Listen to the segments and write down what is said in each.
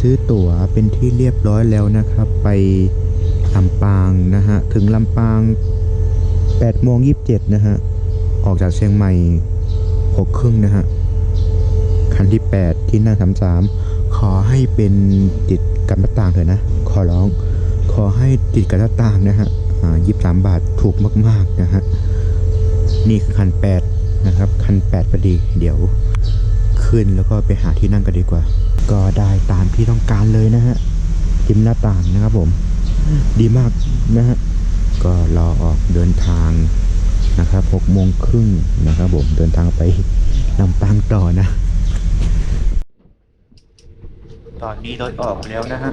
ซื้อตั๋วเป็นที่เรียบร้อยแล้วนะครับ ไปลำปางนะฮะ ถึงลำปาง8โมง27นะฮะ ออกจากเชียงใหม่6ครึ่งนะฮะ คันที่ 8 ที่นั่ง33 ขอให้เป็นติดกับหน้าต่างเถอะนะ ขอร้อง ขอให้ติดกับหน้าต่างนะฮะอ่า23บาทถูกมาก ๆ นะฮะ นี่คือคัน 8 นะครับ คัน 8พอดี เดี๋ยวขึ้นแล้วก็ไปหาที่นั่งกันดีกว่า ก็ได้ตามที่ต้องการเลยนะฮะริมหน้าต่างนะครับผม ดีมากนะฮะก็รอออกเดินทางนะครับหกโมงครึ่งนะครับผมเดินทางไปลำปางต่อนะ ตอนนี้รถออกแล้วนะฮะ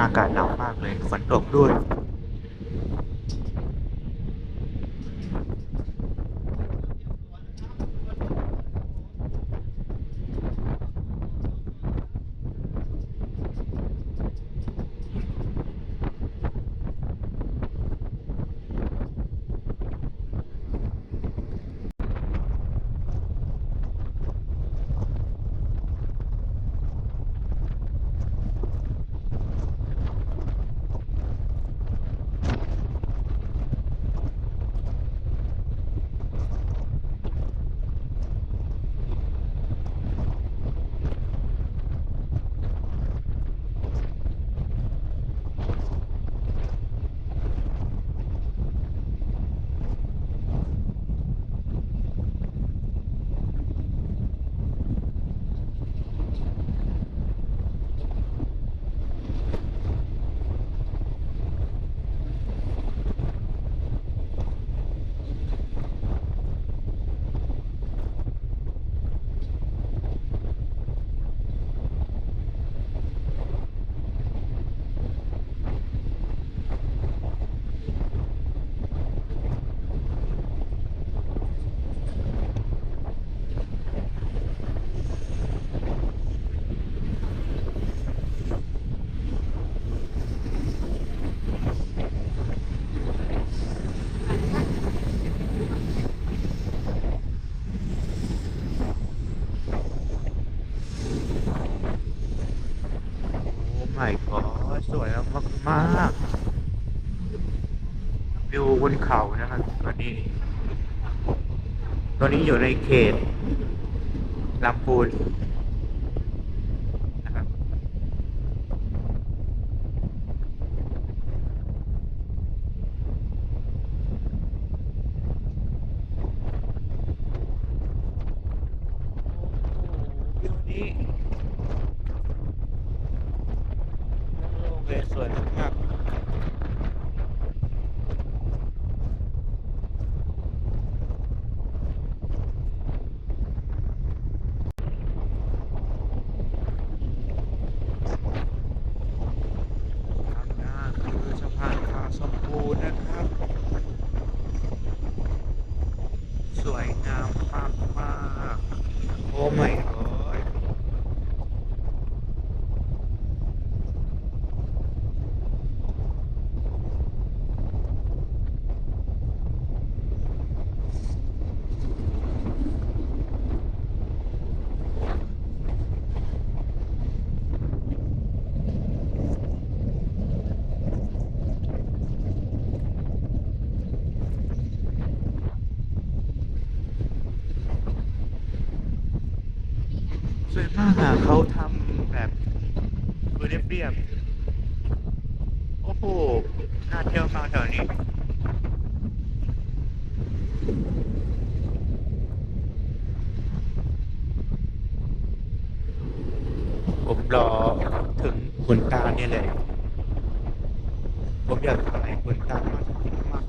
อากาศหนาวมากเลยฝนตกด้วย วิวบนเขานะครับ ตอนนี้ ตอนนี้อยู่ในเขตลำพูนนะครับวิวนี้ โล่งเลยสวยมากทางหน้าคือสะพานขาสมบูรณ์นะครับ สวยงามมากมากๆโอ้ไม่กอด สวยมากอะเขาทำแบบดูเรียบโอ้โหน่าเที่ยวมากแถวนี้ผมรอถึงขุนตาเนี่ยแหละผมอยากถ่ายขุนตามากมาก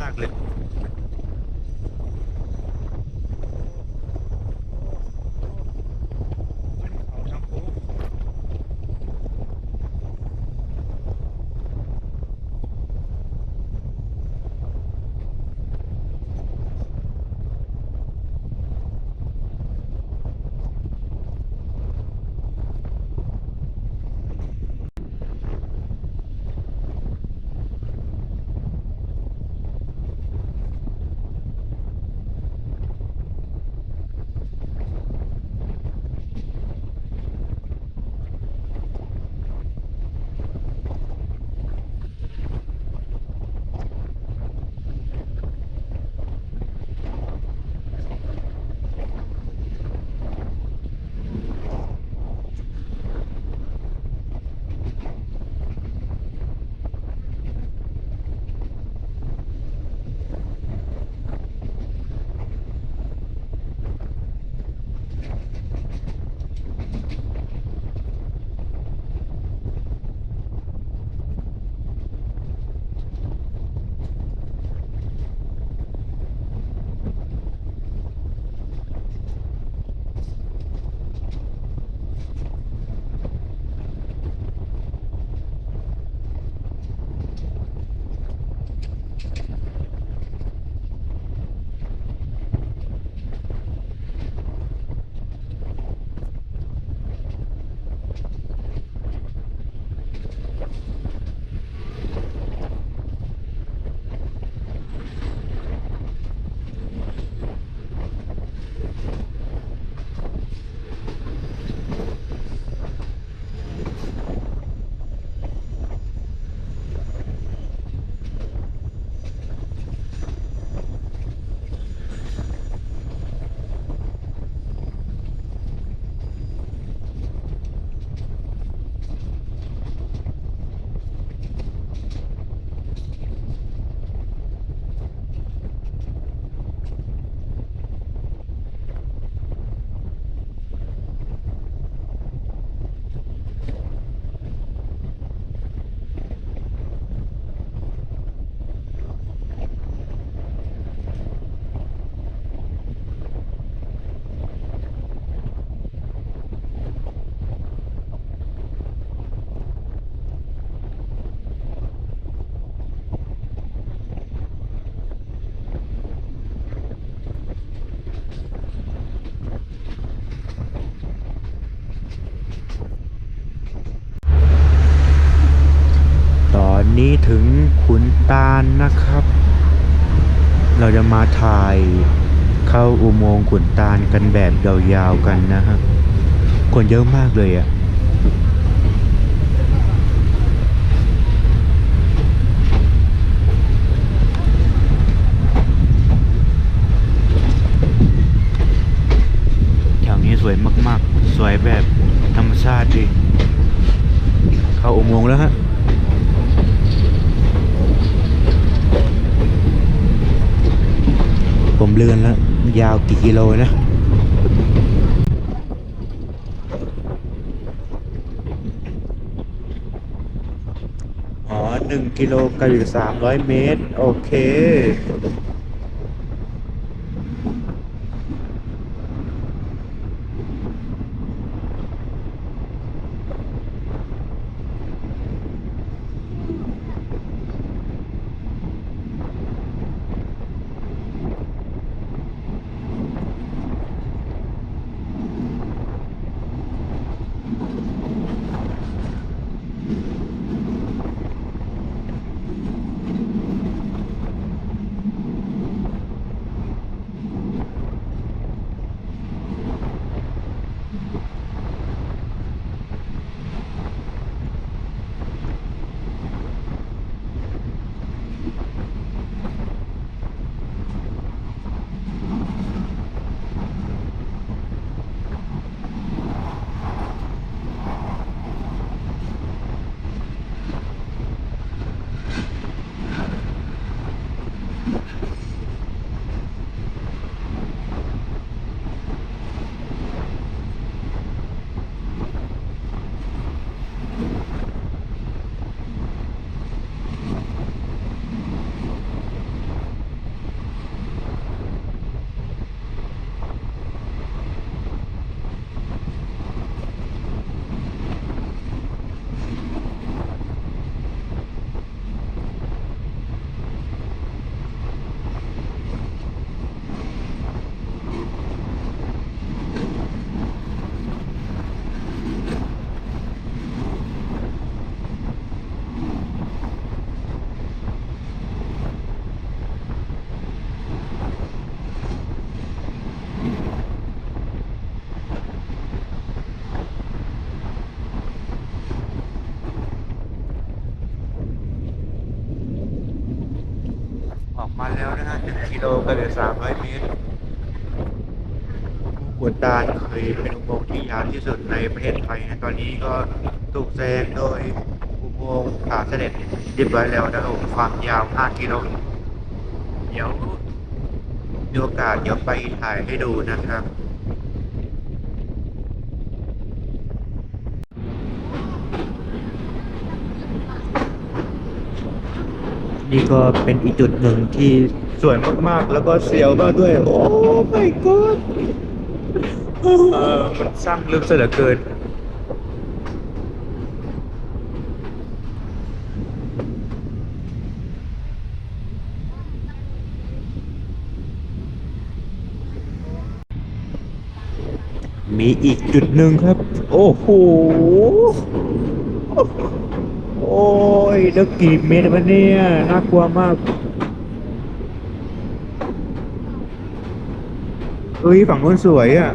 มากเลย กันแบบยาวๆกันนะฮะ คนเยอะมากเลยอะ่ะแถวนี้สวยมากๆ สวยแบบธรรมชาติดิเข้าอุโมงค์แล้วฮะผมเลือนแล้ว ยาวกี่กิโลนะ อ๋อหนึ่งกิโลกับอีกสามร้อยเมตร โอเค โลก็เหลือสามร้อยเมตรอุดาเคยเป็นอุโมงค์ที่ยาวที่สุดในประเทศไทยนะตอนนี้ก็ถูกแซงโดยอุโมงค์ผาเสด็จเรียบร้อยแล้วนะครับผมความยาว 5 กิโลเดี๋ยวมีโอกาสเดี๋ยวไปถ่ายให้ดูนะครับนี่ก็เป็นอีกจุดหนึ่งที่ สวยมากๆ แล้วก็เสียวมากด้วย โอ้ my god เออมันสร้างลึกซะเหลือเกิน มีอีกจุดหนึ่งครับ โอ้โห โอ้ยแล้วกี่เมตรวะเนี่ย น่ากลัวมาก เฮ้ยฝั่งนู้นสวยอะ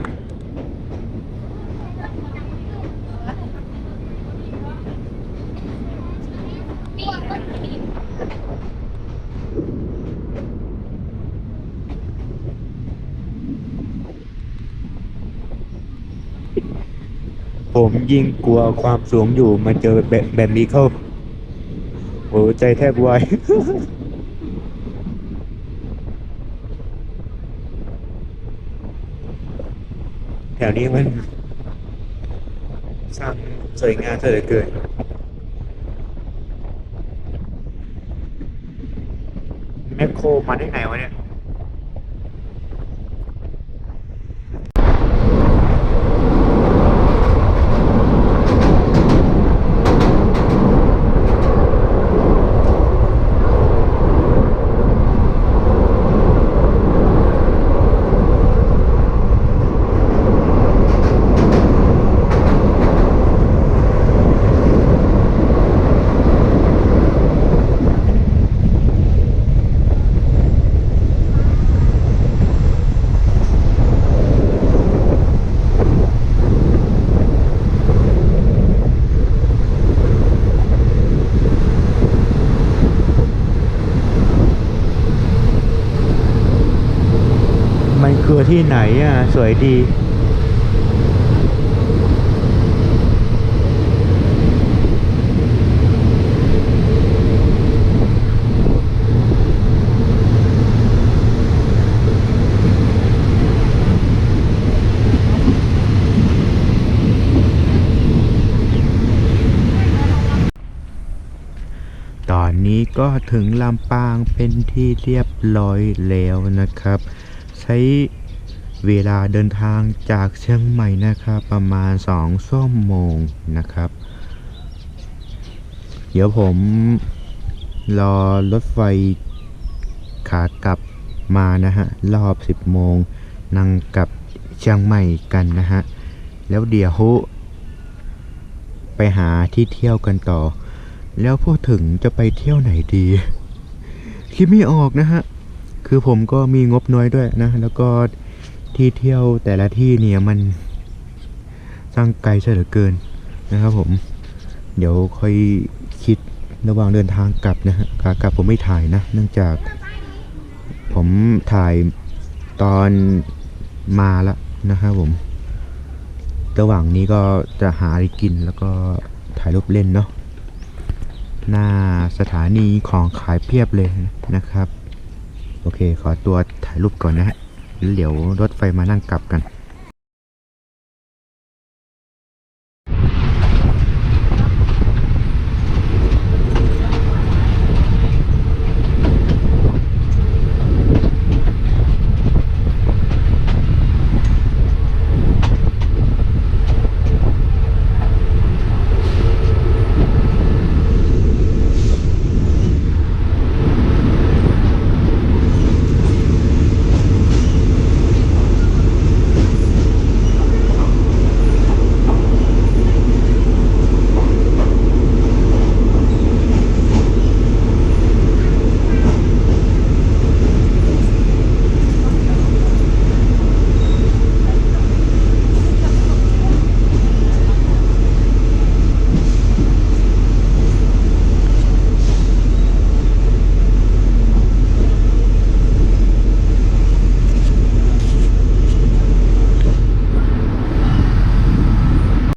ผมยิ่งกลัวความสูงอยู่มาเจอแบบแบบนี้เข้าโอ้ใจแทบวาย แถ วนี้มันสร้างสวยงามเหลือเกินแมคโครมาได้ไงวะเนี่ย ที่ไหนอะ สวยดี ตอนนี้ก็ถึงลำปางเป็นที่เรียบร้อยแล้วนะครับ ใช้ เวลาเดินทางจากเชียงใหม่นะครับ ประมาณ2ชั่วโมงนะครับ เดี๋ยวผมรอรถไฟขากลับมานะฮะ รอบ 10 โมงนั่งกับเชียงใหม่กันนะฮะ แล้วเดี๋ยวไปหาที่เที่ยวกันต่อ แล้วพูดถึงจะไปเที่ยวไหนดีคิดไม่ออกนะฮะ คือผมก็มีงบน้อยด้วยนะ แล้วก็ ที่เที่ยวแต่ละที่เนี่ยมันสร้างไกลซะเหลือเกินนะครับผม เดี๋ยวค่อยคิดระหว่างเดินทางกลับนะฮะขากลับผมไม่ถ่ายนะ เนื่องจากผมถ่ายตอนมาแล้วนะครับผม ระหว่างนี้ก็จะหาอะไรกินแล้วก็ถ่ายรูปเล่นเนาะ หน้าสถานีของขายเพียบเลยนะครับ โอเค ขอตัวถ่ายรูปก่อนนะฮะ เดี๋ยวรถไฟมานั่งกลับกัน